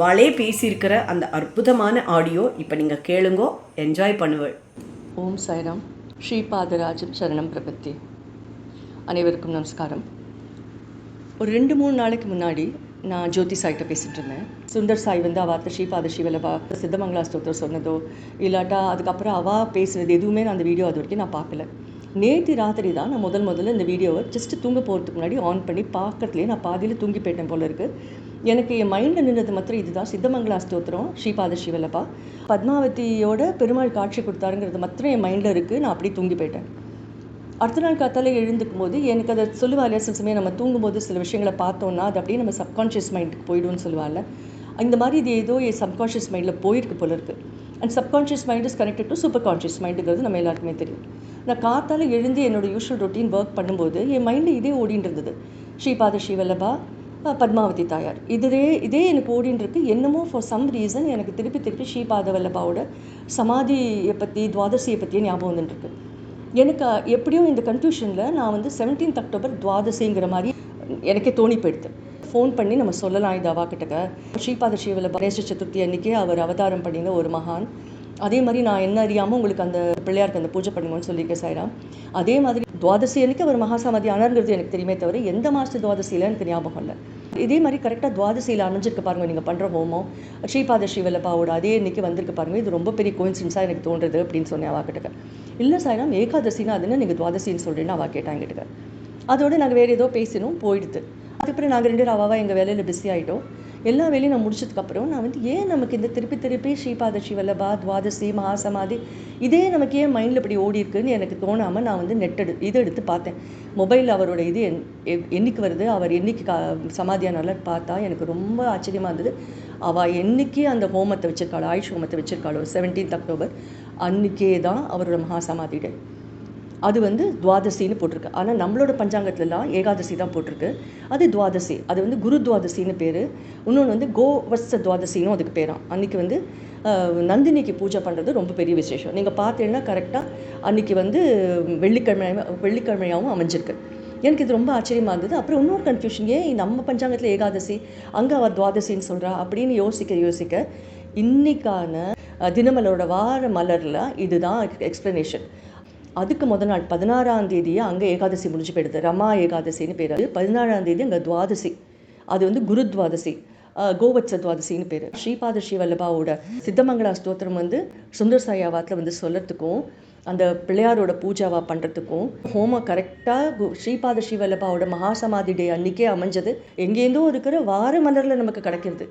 அவளே பேசியிருக்கிற அந்த அற்புதமான ஆடியோ இப்போ நீங்கள் கேளுங்கோ என்ஜாய் பண்ணுவள் ஓம் சாய்ராம். ஸ்ரீபாதராஜம் சரணம் பிரபத்தி. அனைவருக்கும் நமஸ்காரம். ஒரு ரெண்டு மூணு நாளைக்கு முன்னாடி நான் ஜோதி சாய்கிட்ட பேசிகிட்டு இருந்தேன். சுந்தர் சாய் வந்து அவார்த்த ஸ்ரீபாத பார்த்து சித்தமங்கலா ஸ்தோத்திரம் சொன்னதோ இல்லாட்டா அதுக்கப்புறம் அவா பேசுனது எதுவுமே நான் அந்த வீடியோ அது வரைக்கும் நான் பார்க்கல. நேற்று ராத்திரி தான் நான் முதல் முதல்ல இந்த வீடியோவை ஜஸ்ட் தூங்க போகிறதுக்கு முன்னாடி ஆன் பண்ணி பார்க்கறதுலேயே நான் பாதியில் தூங்கி போயிட்டேன் போல இருக்குது எனக்கு என் மைண்டில் நின்றது மாத்திரம் இதுதான். சித்தமங்கலா ஸ்தோத்திரம் ஸ்ரீபாத சிவலப்பா. பத்மாவதியோட பெருமாள் காட்சி கொடுத்தாருங்கிறது மாத்திரம் என் மைண்டில் இருக்குது நான் அப்படியே தூங்கி போயிட்டேன். அடுத்த நாள் காத்தால எழுந்துக்கும் போது எனக்கு அதை சொல்லுவா இல்லையா சில சமயம் நம்ம தூங்கும்போது சில விஷயங்களை பார்த்தோம்னா அது அப்படியே நம்ம சப்கான்ஷியஸ் மைண்டுக்கு போயிடும்னு சொல்லுவாள் இந்த மாதிரி இது ஏதோ என் சப்கான்ஷியஸ் மைண்டில் போயிருக்கு போல இருக்குது and subconscious mind is connected to super conscious மைண்டுங்கிறது நம்ம எல்லாருக்குமே தெரியும். நான் காத்தால் எழுந்து என்னோட யூஷுவல் ரொட்டீன் ஒர்க் பண்ணும்போது என் மைண்டில் இதே ஓடின்னு இருந்தது. ஸ்ரீபாத ஸ்ரீவல்லபா பத்மாவதி தாயார். இதே இதே எனக்கு ஓடின்னு என்னமோ ஃபார் சம் ரீசன் எனக்கு திருப்பி திருப்பி ஸ்ரீபாத வல்லபாவோட சமாதியை பற்றி துவாதசியை பற்றியே ஞாபகம் வந்துட்டுருக்கு எனக்கு எப்படியும் இந்த கன்ஃபியூஷனில் நான் வந்து 17th அக்டோபர் துவாதசிங்கிற மாதிரி எனக்கே தோணி போயிடுது. ஃபோன் பண்ணி நம்ம சொல்லலாம் இது அவா கிட்டக்க ஸ்ரீபாத ஸ்ரீவல்லபா கணேச சதுர்த்தி அன்னைக்கே அவர் அவதாரம் பண்ணின ஒரு மகான். அதே மாதிரி நான் என்ன அறியாமல் உங்களுக்கு அந்த பிள்ளையாருக்கு அந்த பூஜை பண்ணுங்கன்னு சொல்லியிருக்கேன் சாய்ராம். அதே மாதிரி துவாதசி அன்னைக்கு அவர் மகாசமாதி ஆனாருங்கிறது எனக்கு தெரியுமே தவிர எந்த மாதத்து துவாதசியில் எனக்கு ஞாபகம் இல்லை. இதே மாதிரி கரெக்டாக துவாதசியில் அணைஞ்சிருக்க பாருங்க நீங்கள் பண்ணுற ஹோமம். ஸ்ரீபாத ஸ்ரீவல்லப்பாவோட அதே இன்னைக்கு வந்திருக்கு பாருங்க இது ரொம்ப பெரிய கோயின்சிடன்ஸாக எனக்கு தோன்றுது அப்படின்னு சொன்னேன் அவா இல்லை சாய்ராம் ஏகாதசினா அதுன்னு நீங்கள் துவாதசின்னு சொல்கிறேன்னு அவா கேட்டாங்கிட்டுக்க அதோடு அதோட நாங்கள் வேறு ஏதோ பேசினோம் போயிடுது. அதுக்கப்புறம் நாங்கள் ரெண்டு பேரும் அவாவா எங்கள் வேலையில் பிஸி ஆகிட்டோம் எல்லா வேலையும் நான் முடிச்சதுக்கப்புறம் நான் வந்து ஏன் நமக்கு இந்த திருப்பி திருப்பி ஸ்ரீபாத ஸ்ரீவல்லபா துவாதசி மகாசமாதி இதே நமக்கு ஏன் மைண்டில் இப்படி ஓடி இருக்குன்னு எனக்கு தோணாமல் நான் வந்து நெட் எடு இதை எடுத்து பார்த்தேன். மொபைல் அவரோட இது என் என்னைக்கு வருது? அவர் என்னைக்கு கா சமாதியானால பார்த்தா எனக்கு ரொம்ப ஆச்சரியமாக இருந்தது. அவள் என்னைக்கு அந்த ஹோமத்தை வச்சிருக்காளோ ஆயுஷ் ஹோமத்தை வச்சிருக்காளோ 17th அக்டோபர் அன்றைக்கே தான் அவரோட மகாசமாதி டே அது வந்து துவாதசின்னு போட்டிருக்கு. ஆனால் நம்மளோட பஞ்சாங்கத்துலலாம் ஏகாதசி தான் போட்டிருக்கு. அது துவாதசி. அது வந்து குரு துவாதசின்னு பேர். இன்னொன்று வந்து கோவத்ச துவாதசின்னு அதுக்கு பேரான் அன்றைக்கி வந்து நந்தினிக்கு பூஜை பண்ணுறது ரொம்ப பெரிய விசேஷம். நீங்கள் பார்த்தீங்கன்னா கரெக்டாக அன்றைக்கி வந்து வெள்ளிக்கிழமை வெள்ளிக்கிழமையாகவும் அமைஞ்சிருக்கு. எனக்கு இது ரொம்ப ஆச்சரியமாக இருந்தது. அப்புறம் இன்னொரு கன்ஃபியூஷன் ஏன் நம்ம பஞ்சாங்கத்தில் ஏகாதசி அங்கே அவள் துவாதசின்னு சொல்கிறா அப்படின்னு யோசிக்க யோசிக்க இன்னைக்கான தினமலரோட வார மலரில் இதுதான் எக்ஸ்ப்ளனேஷன் அதுக்கு முத நாள் பதினாறாம் தேதியே அங்கே ஏகாதசி முடிஞ்சு போயிடுது. ரமா ஏகாதசின்னு பேர். அது பதினாறாம் தேதி அங்கே துவாதசி. அது வந்து குரு துவாதசி. கோவத்ச துவாதசின்னு பேர். ஸ்ரீபாத ஸ்ரீவல்லபாவோட சித்தமங்கலா ஸ்தோத்திரம் வந்து சுந்தர் சாயாவாத்தில் வந்து சொல்லறதுக்கும் அந்த பிள்ளையாரோட பூஜாவா பண்ணுறதுக்கும் ஹோமம் கரெக்டாக ஸ்ரீபாத ஸ்ரீவல்லபாவோட மகாசமாதி டே அன்னைக்கே அமைஞ்சது. எங்கேருந்தோ இருக்கிற வார மலரில் நமக்கு கிடைக்கிறது.